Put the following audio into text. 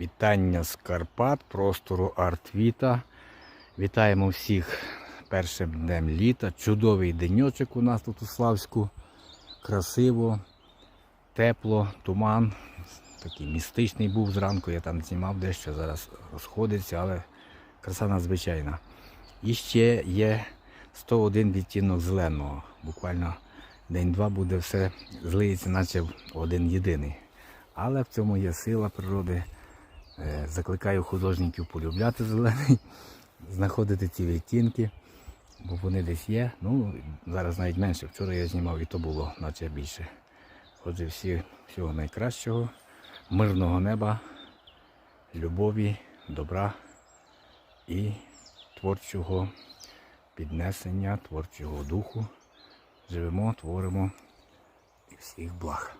Вітання з Карпат, простору Артвіта. Вітаємо всіх першим днем літа. Чудовий деньочок у нас тут у Славську. Красиво, тепло, туман. Такий містичний був зранку, я там знімав дещо, зараз розходиться, але краса надзвичайна. І ще є 101 відтінок зеленого. Буквально день-два буде все злиється, наче один єдиний. Але в цьому є сила природи. Е, Закликаю художників полюбляти зелений, знаходити ці відтінки, бо вони десь є. Ну, зараз навіть менше. Вчора я знімав і то було, наче більше. Отже, всі, всього найкращого, мирного неба, любові, добра і творчого піднесення, творчого духу. Живемо, творимо і всіх благ.